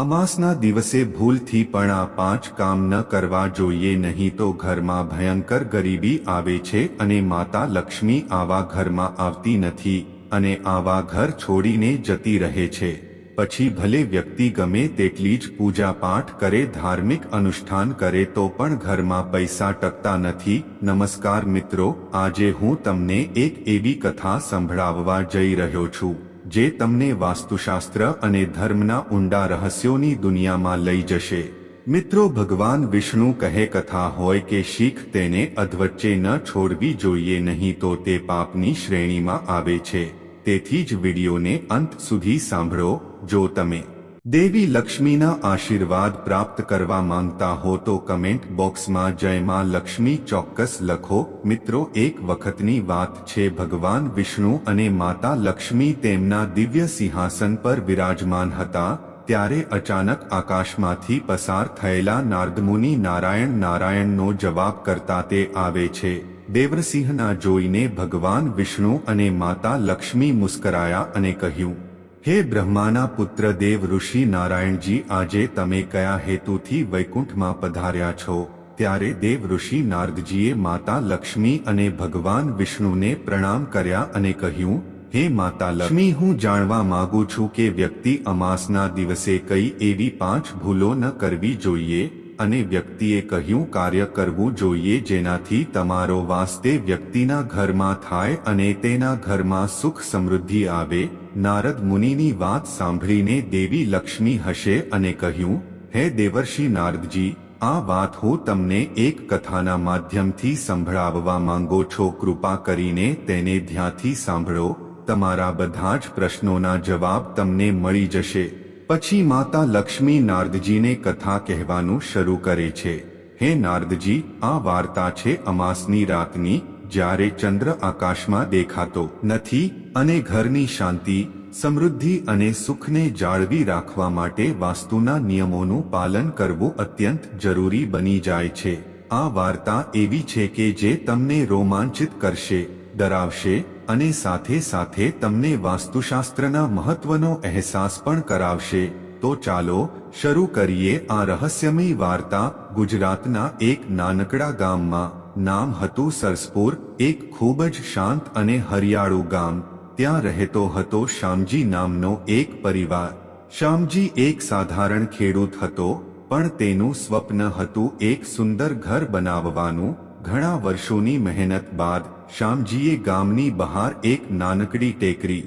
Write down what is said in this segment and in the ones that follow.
અમાસના દિવસે ભૂલથી પણ આ પાંચ કામ ન કરવા જોઈએ, નહીં તો ઘરમાં ભયંકર ગરીબી આવે છે અને માતા લક્ષ્મી આવા ઘરમાં આવતી નથી અને આવા ઘર છોડીને જતી રહે છે. પછી ભલે વ્યક્તિ ગમે તેટલી જ પૂજા પાઠ કરે, ધાર્મિક અનુષ્ઠાન કરે, તો પણ ઘરમાં પૈસા ટકતા નથી. નમસ્કાર મિત્રો, આજે હું તમને એક એવી કથા સંભળાવવા જઈ રહ્યો છું. જે તમને વાસ્તુશાસ્ત્ર અને ધર્મના ઊંડા રહસ્યોની દુનિયામાં લઈ જશે. મિત્રો, ભગવાન વિષ્ણુ કહે કથા હોય કે શીખ તેને અધવચ્ચે ન છોડવી જોઈએ નહીં તો તે પાપની શ્રેણીમાં આવે છે. તેથી જ વિડીયોને અંત સુધી સાંભળો, જો તમે દેવી લક્ષ્મીના આશીર્વાદ પ્રાપ્ત કરવા માંગતા હો તો કમેન્ટ બોક્સમાં જય માં લક્ષ્મી ચોક્કસ લખો. મિત્રો, એક વખતની વાત છે, ભગવાન વિષ્ણુ અને માતા લક્ષ્મી તેમના દિવ્ય સિંહાસન પર વિરાજમાન હતા, ત્યારે અચાનક આકાશમાંથી પસાર થયેલા નારદમુનિ નારાયણ નારાયણનો જવાબ કરતા તે આવે છે. દેવરસિંહના જોઈને ભગવાન વિષ્ણુ અને માતા લક્ષ્મી મુસ્કરાયા અને કહ્યું હે બ્રહ્માના પુત્ર દેવ ઋષિ નારાયણજી, આજે તમે કયા હેતુથી વૈકુંઠમાં પધાર્યા છો? ત્યારે દેવ ઋષિ નારદજીએ માતા લક્ષ્મી અને ભગવાન વિષ્ણુને પ્રણામ કર્યા અને કહ્યું, હે માતા લક્ષ્મી હું જાણવા માંગુ છું કે વ્યક્તિ અમાસના દિવસે કઈ એવી પાંચ ભૂલો ન કરવી જોઈએ? અને વ્યક્તિએ કહ્યું, કાર્ય કરવું જોઈએ જેનાથી તમારો વાસ તે વ્યક્તિના ઘરમાં થાય અને તેના ઘરમાં સુખ સમૃદ્ધિ આવે. નારદ મુનિની વાત સાંભળીને દેવી લક્ષ્મી હશે અને કહ્યું, હે દેવર્ષિ નારદજી, આ વાત હું તમને એક કથાના માધ્યમથી સંભળાવવા માંગો છો. કૃપા કરીને તેને ધ્યાનથી સાંભળો. તમારા બધા જ પ્રશ્નોના જવાબ તમને મળી જશે. પછી માતા લક્ષ્મી નારદજીને કથા કહેવાનું શરૂ કરે છે. હે નારદજી, આ વાર્તા છે અમાસની રાતની, જ્યારે ચંદ્ર આકાશમાં દેખાતો નથી અને ઘરની શાંતિ, સમૃદ્ધિ અને સુખને જાળવી રાખવા માટે વાસ્તુના નિયમોનું પાલન કરવું અત્યંત જરૂરી બની જાય છે. આ વાર્તા એવી છે કે જે તમને રોમાંચિત કરશે, ડરાવશે અને સાથે સાથે તમને વાસ્તુશાસ્ત્રના મહત્વનો અહેસાસ પણ કરાવશે. તો ચાલો, શરૂ કરીએ આ રહસ્યમય વાર્તા ગુજરાતના એક નાનકડા ગામમાં. નામ હતું સરસપુર, એક ખૂબ જ શાંત અને હરિયાળું ગામ. ત્યાં રહેતો હતો શ્યામજી નામનો એક પરિવાર. શ્યામજી એક સાધારણ ખેડૂત હતો, પણ તેનું સ્વપ્ન હતું એક સુંદર ઘર બનાવવાનું ઘણા વર્ષોની મહેનત બાદ શ્યામજીએ ગામની બહાર એક નાનકડી ટેકરી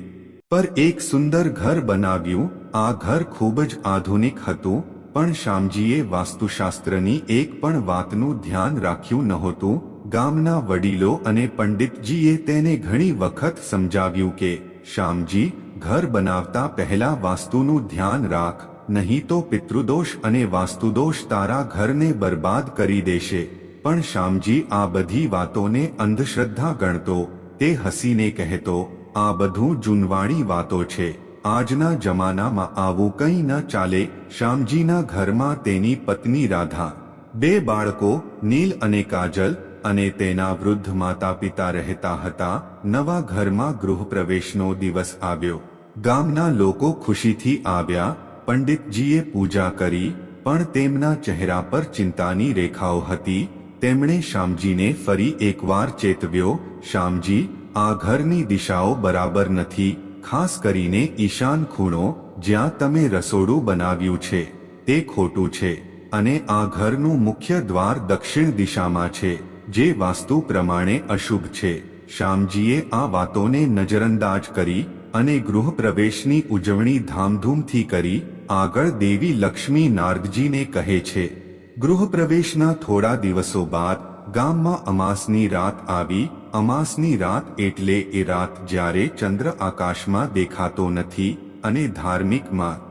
પર એક સુંદર ઘર બનાવ્યું. આ ઘર ખૂબ જ આધુનિક હતું, પણ શ્યામજીએ વાસ્તુશાસ્ત્રની એક પણ વાતનું ધ્યાન રાખ્યું નહોતું. ગામના વડીલો અને પંડિતજીએ તેને ઘણી વખત સમજાવ્યું કે શ્યામજી ઘર બનાવતા પહેલા વાસ્તુનું ધ્યાન રાખ, નહીં તો પિતૃદોષ અને વાસ્તુદોષ તારા ઘરને બરબાદ કરી દેશે. પણ શ્યામજી આ બધી વાતોને અંધશ્રદ્ધા ગણતો, તે હસીને કહેતો, આ બધું જૂનવાણી વાતો છે. આજના જમાનામાં આવું કંઈ ન ચાલે. શ્યામજીના ઘરમાં તેની પત્ની રાધા, બે બાળકો, નીલ અને કાજલ, અને તેના વૃદ્ધ માતા પિતા રહેતા હતા. નવા ઘરમાં ગૃહપ્રવેશનો દિવસ આવ્યો. ગામના લોકો ખુશીથી આવ્યા. પંડિતજીએ પૂજા કરી, પણ તેમના ચહેરા પર ચિંતાની રેખાઓ હતી. તેમણે શ્યામજીને ફરી એકવાર ચેતવ્યો, શ્યામજી, આ ઘરની દિશાઓ બરાબર નથી. ખાસ કરીને ઈશાન ખૂણો, જ્યાં તમે રસોડું બનાવ્યું છે, તે ખોટું છે. અને આ ઘરનું મુખ્ય દ્વાર દક્ષિણ દિશામાં છે, જે વાસ્તુ પ્રમાણે અશુભ છે. શ્યામજીએ આ વાતોને નજરઅંદાજ કરી અને ગૃહપ્રવેશની ઉજવણી ધામધૂમથી કરી. આગળ દેવી લક્ષ્મી નારદજીને કહે છે ગૃહપ્રવેશના થોડા દિવસો બાદ ગામમાં અમાસની રાત આવી. અમાસની રાત એટલે એ રાત જ્યારે ચંદ્ર આકાશમાં દેખાતો નથી અને ધાર્મિકમાં.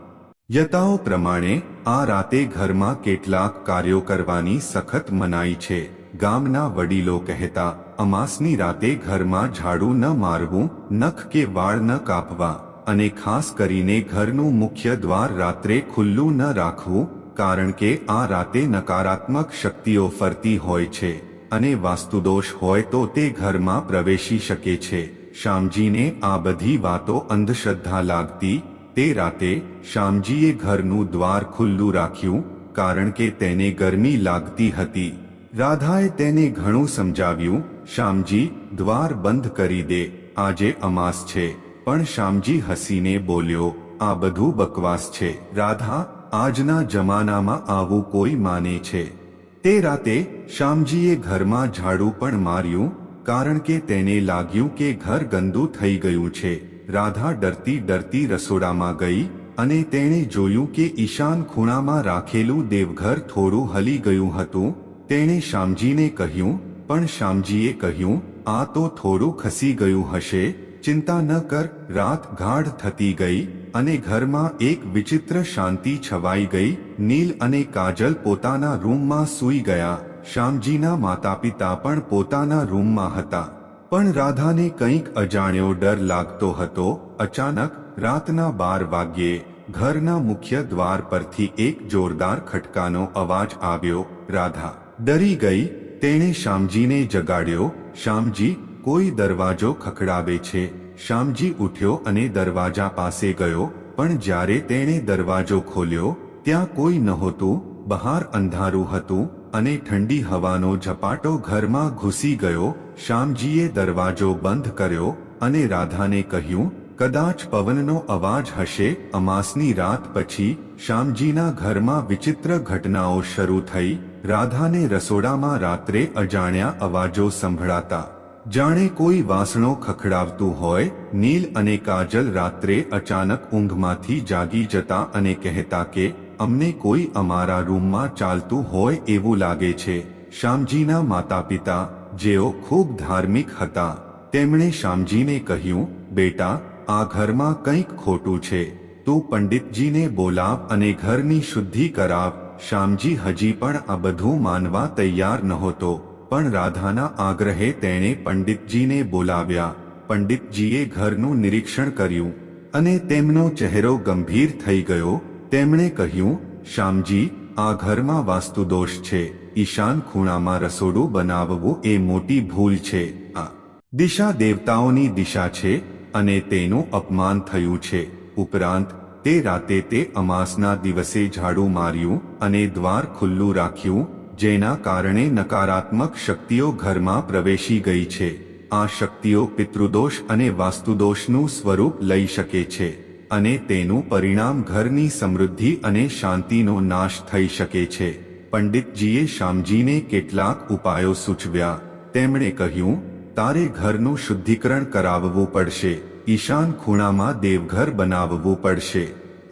યતાઓ પ્રમાણે આ રાતે ઘરમાં કેટલાક કાર્યો કરવાની સખત મનાઈ છે. ગામના વડીલો કહેતા, અમાસની રાતે ઘરમાં ઝાડુ ન મારવું, નખ કે વાળ ન કાપવા અને ખાસ કરીને ઘરનું મુખ્ય દ્વાર રાત્રે ખુલ્લું ન રાખવું કારણ કે આ રાતે નકારાત્મક શક્તિઓ ફરતી હોય છે અને વાસ્તુદોષ હોય તો તે ઘરમાં પ્રવેશી શકે છે. શ્યામજીને આ બધી વાતો અંધશ્રદ્ધા લાગતી, તે રાતે શ્યામજીએ ઘરનું દ્વાર ખુલ્લું રાખ્યું, કારણ કે તેને ગરમી લાગતી હતી. રાધાએ તેને ઘણું સમજાવ્યું શ્યામજી દ્વાર બંધ કરી દે, આજે અમાસ છે. પણ શ્યામજી હસીને બોલ્યો, આ બધું બકવાસ છે. રાધા આજના જમાનામાં આવું કોઈ માને છે. તે રાતે શ્યામજીએ ઘરમાં ઝાડુ પણ માર્યું, કારણ કે તેને લાગ્યું કે ઘર ગંદુ થઈ ગયું છે. રાધા ડરતી ડરતી રસોડામાં ગઈ અને તેણે જોયું કે ઈશાન ખૂણામાં રાખેલું દેવઘર થોડું હલી ગયું હતું. તેણે શ્યામજીને કહ્યું, પણ શ્યામજીએ કહ્યું, આ તો થોડું ખસી ગયું હશે. ચિંતા ન કર, રાત ગાઢ થતી ગઈ અને ઘરમાં એક વિચિત્ર શાંતિ છવાઈ ગઈ. નીલ અને કાજલ પોતાના રૂમમાં સૂઈ ગયા. શ્યામજીના માતા પિતા પણ પોતાના રૂમમાં હતા. પણ રાધાને કંઈક અજાણ્યો ડર લાગતો હતો. અચાનક રાતના બાર વાગ્યે ઘરના મુખ્ય દ્વાર પરથી એક જોરદાર ખટકાનો અવાજ આવ્યો. રાધા ડરી ગઈ. તેણે શ્યામજીને જગાડ્યો. શ્યામજી, કોઈ દરવાજો ખખડાવે છે? શ્યામજી ઉઠ્યો અને દરવાજા પાસે ગયો, પણ જ્યારે તેણે દરવાજો ખોલ્યો, ત્યાં કોઈ નહોતું, બહાર અંધારું હતું, અને ઠંડી હવાનો ઝપાટો ઘરમાં ઘૂસી ગયો શ્યામજીએ દરવાજો બંધ કર્યો, અને રાધાને કહ્યું, કદાચ પવનનો અવાજ હશે. અમાસની રાત પછી શ્યામજીના ઘરમાં વિચિત્ર ઘટનાઓ શરૂ થઈ, રાધાને રસોડામાં રાત્રે અજાણ્યા અવાજો સંભળાતા. જાણે કોઈ વાસણો ખખડાવતું હોય, નીલ અને કાજલ રાત્રે અચાનક ઊંઘમાંથી જાગી જતા અને કહેતા કે, અમને કોઈ અમારા રૂમમાં ચાલતું હોય એવું લાગે છે. શ્યામજીના માતા પિતા જેઓ ખૂબ ધાર્મિક હતા, તેમણે શ્યામજીને કહ્યું, બેટા, આ ઘરમાં કંઈક ખોટું છે. તું પંડિતજીને બોલાવ અને ઘરની શુદ્ધિ કરાવ. શ્યામજી હજી પણ આ બધું માનવા તૈયાર નહોતો. પણ રાધાના આગ્રહે તેણે પંડિતજીને બોલાવ્યા. પંડિતજીએ ઘરનું નિરીક્ષણ કર્યું અને તેમનો ચહેરો ગંભીર થઈ ગયો. તેમણે કહ્યું, શ્યામજી, આ ઘરમાં વાસ્તુદોષ છે. ઈશાન ખૂણામાં રસોડું બનાવવું એ મોટી ભૂલ છે. આ દિશા દેવતાઓની દિશા છે અને તેનું અપમાન થયું છે. ઉપરાંત, તે રાતે તે અમાસના દિવસે ઝાડુ માર્યું અને દ્વાર ખુલ્લું રાખ્યું જેના કારણે નકારાત્મક શક્તિઓ ઘરમાં પ્રવેશી ગઈ છે. આ શક્તિઓ પિતૃદોષ અને વાસ્તુદોષનું સ્વરૂપ લઈ શકે છે અને તેનું પરિણામ ઘરની સમૃદ્ધિ અને શાંતિનો નાશ થઈ શકે છે. પંડિતજીએ શ્યામજીને કેટલાક ઉપાયો સૂચવ્યા. તેમણે કહ્યું, તારે ઘરનું શુદ્ધિકરણ કરાવવું પડશે. ઈશાન ખૂણામાં દેવઘર બનાવવું પડશે.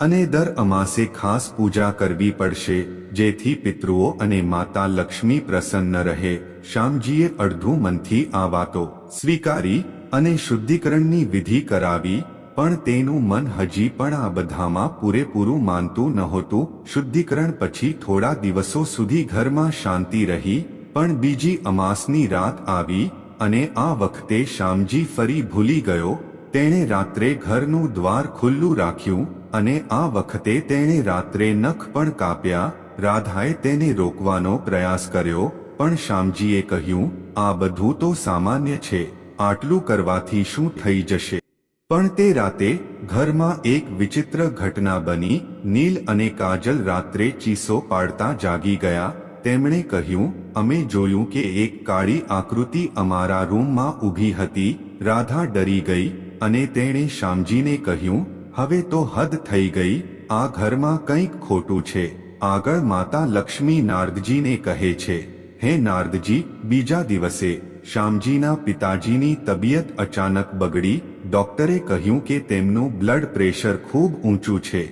અને દર અમાસે ખાસ પૂજા કરવી પડશે, જેથી પિતૃઓ અને માતા લક્ષ્મી પ્રસન્ન રહે. શ્યામજીએ અડધું મનથી આ વાતો સ્વીકારી અને શુદ્ધિકરણની વિધિ કરાવી, પણ તેનું મન હજી પણ આ બધામાં પૂરેપૂરું માનતું નહોતું. શુદ્ધિકરણ પછી થોડા દિવસો સુધી ઘરમાં શાંતિ રહી, પણ બીજી અમાસની રાત આવી અને આ વખતે શ્યામજી ફરી ભૂલી ગયો તેણે રાત્રે ઘરનું દ્વાર ખુલ્લું રાખ્યું અને આ વખતે તેણે રાત્રે નખ પણ કાપ્યા. રાધાએ તેને રોકવાનો પ્રયાસ કર્યો, પણ શ્યામજીએ કહ્યું, આ બધું તો સામાન્ય છે, આટલું કરવાથી શું થઈ જશે? પણ તે રાતે ઘરમાં એક વિચિત્ર ઘટના બની. નીલ અને કાજલ રાત્રે ચીસો પાડતા જાગી ગયા. તેમણે કહ્યું, અમે જોયું કે એક કાળી આકૃતિ અમારા રૂમમાં ઊભી હતી. રાધા ડરી ગઈ અને તેણે શ્યામજીને કહ્યું, હવે તો હદ થઈ ગઈ, આ ઘરમાં કંઈક ખોટું છે. આગળ માતા લક્ષ્મી નારદજીને કહે છે, હે નારદજી, બીજા દિવસે શ્યામજીના પિતાજીની તબિયત અચાનક બગડી. ડોક્ટરે કહ્યું કે તેમનું બ્લડ પ્રેશર ખૂબ ઊંચું છે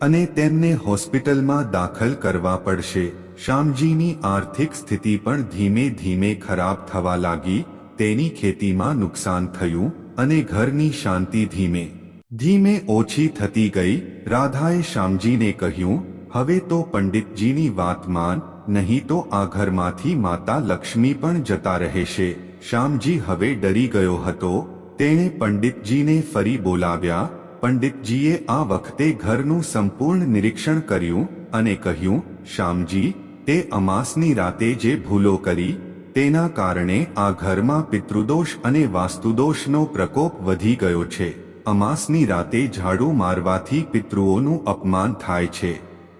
અને તેમને હોસ્પિટલમાં દાખલ કરવા પડશે. શ્યામજીની આર્થિક સ્થિતિ પણ ધીમે ધીમે ખરાબ થવા લાગી. તેની ખેતીમાં નુકસાન થયું. અને ઘરની શાંતિ ધીમે. ધીમે ઓછી થતી ગઈ, રાધાએ શ્યામજીને કહ્યું, હવે તો પંડિતજીની વાત માન, નહીં તો આ ઘરમાંથી માતા લક્ષ્મી પણ જતા રહેશે. શ્યામજી હવે ડરી ગયો હતો. તેણે પંડિતજીને ફરી બોલાવ્યા. પંડિતજીએ આ વખતે ઘરનું સંપૂર્ણ નિરીક્ષણ કર્યું અને કહ્યું, શ્યામજી, તે અમાસની રાતે જે ભૂલો કરી તેના કારણે આ ઘરમાં પિતૃદોષ અને વાસ્તુદોષનો પ્રકોપ વધી ગયો છે. અમાસની રાતે ઝાડુ મારવાથી પિતૃઓનું અપમાન થાય છે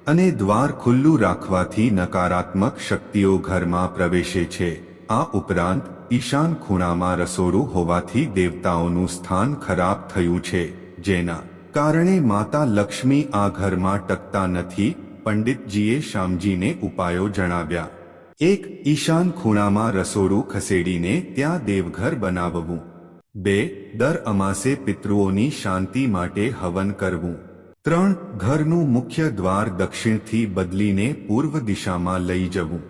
અને દ્વાર ખુલ્લું રાખવાથી નકારાત્મક શક્તિઓ ઘરમાં પ્રવેશે છે. આ ઉપરાંત, ઈશાન ખૂણામાં રસોડું હોવાથી દેવતાઓનું સ્થાન ખરાબ થયું છે, જેના કારણે માતા લક્ષ્મી આ ઘરમાં ટકતા નથી, પંડિતજીએ શ્યામજીને ઉપાયો જણાવ્યા. એક ઈશાન ખૂણામાં રસોડું ખસેડીને ત્યાં દેવઘર બનાવવું. બે, દર અમાસે પિતૃઓની શાંતિ માટે હવન કરવું. ત્રણ, ઘરનું મુખ્ય દ્વાર દક્ષિણથી બદલીને પૂર્વ દિશામાં લઈ જવું.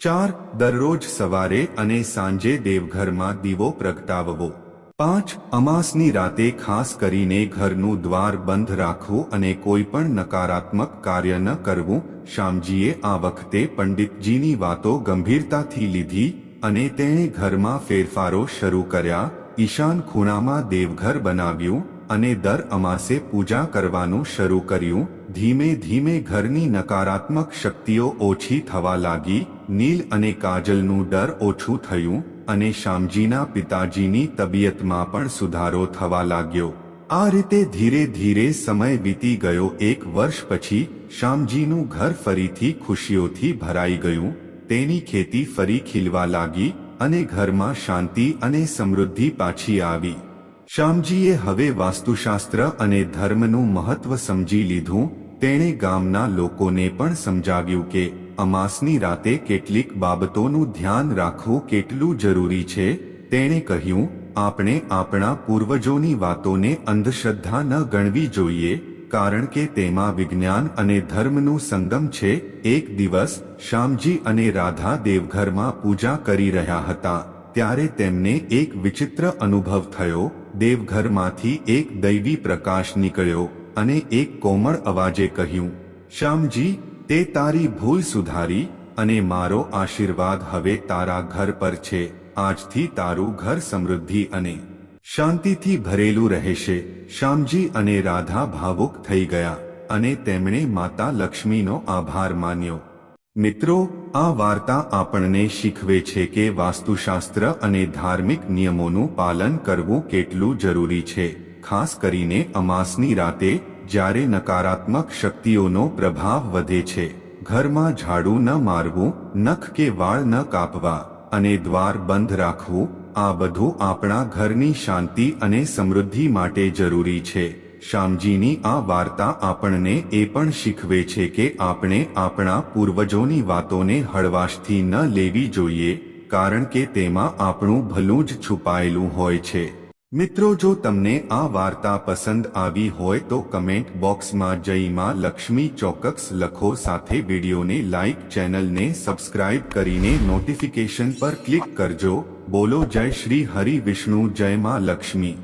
ચાર, દરરોજ સવારે અને સાંજે દેવઘરમાં દીવો પ્રગટાવવો. પાંચ અમાસની રાતે ખાસ કરીને ઘરનું દ્વાર બંધ રાખવું અને કોઈ પણ નકારાત્મક કાર્ય ન કરવું શ્યામજીએ આ વખતે પંડિતજીની વાતો ગંભીરતાથી લીધી અને તેણે ઘરમાં ફેરફારો શરૂ કર્યા, ઈશાન ખૂણામાં દેવઘર બનાવ્યું અને દર અમાસે પૂજા કરવાનું શરૂ કર્યું, ધીમે ધીમે ઘરની નકારાત્મક શક્તિઓ ઓછી થવા લાગી, નીલ અને કાજલનું ડર ઓછું થયું અને શ્યામજીના પિતાજીની તબિયતમાં પણ સુધારો થવા લાગ્યો. આ રીતે ધીરે ધીરે સમય વીતી ગયો. એક વર્ષ પછી શ્યામજીનું ઘર ફરીથી ખુશીઓથી ભરાઈ ગયું. તેની ખેતી ફરી ખીલવા લાગી અને ઘરમાં શાંતિ અને સમૃદ્ધિ પાછી આવી. શ્યામજીએ હવે વાસ્તુશાસ્ત્ર અને ધર્મનું મહત્વ સમજી લીધું. તેણે ગામના લોકોને પણ સમજાવ્યું કે અમાસની રાતે કેટલીક બાબતોનું ધ્યાન રાખવું કેટલું જરૂરી છે, તેણે કહ્યું, આપણે આપણા પૂર્વજોની વાતોને અંધશ્રદ્ધા ન ગણવી જોઈએ, કારણ કે તેમાં વિજ્ઞાન અને ધર્મનું સંગમ છે, એક દિવસ શ્યામજી અને રાધા દેવઘરમાં પૂજા કરી રહ્યા હતા, ત્યારે તેમને એક વિચિત્ર અનુભવ થયો, દેવઘરમાંથી એક દૈવી પ્રકાશ નીકળ્યો, અને એક કોમળ અવાજે કહ્યું, શ્યામજી તે તારી ભૂલ સુધારી અને મારો આશીર્વાદ હવે તારા ઘર પર છે. આજથી તારું ઘર સમૃદ્ધિ અને શાંતિથી ભરેલું રહેશે. શ્યામજી અને રાધા ભાવુક થઈ ગયા અને તેમણે માતા લક્ષ્મીનો આભાર માન્યો. મિત્રો, આ વાર્તા આપણને શીખવે છે કે વાસ્તુશાસ્ત્ર અને ધાર્મિક નિયમોનું પાલન કરવું કેટલું જરૂરી છે. ખાસ કરીને અમાસની રાતે જ્યારે નકારાત્મક શક્તિઓનો પ્રભાવ વધે છે, ઘરમાં ઝાડુ ન મારવું, નખ કે વાળ ન કાપવા અને દ્વાર બંધ રાખવું, આ બધું આપણા ઘરની શાંતિ અને સમૃદ્ધિ માટે જરૂરી છે. શ્યામજીની આ વાર્તા આપણને એ પણ શીખવે છે કે આપણે આપણા પૂર્વજોની વાતોને હળવાશથી ન લેવી જોઈએ, કારણ કે તેમાં આપણું ભલું જ છુપાયેલું હોય છે. મિત્રો, જો તમને આ વાર્તા પસંદ આવી હોય તો કમેન્ટ બોક્સમાં જય માં લક્ષ્મી ચોક્કસ લખો. સાથે વિડીયોને લાઇક ચેનલને સબસ્ક્રાઇબ કરીને નોટિફિકેશન પર ક્લિક કરજો. બોલો, જય શ્રી હરિ વિષ્ણુ, જય માં લક્ષ્મી.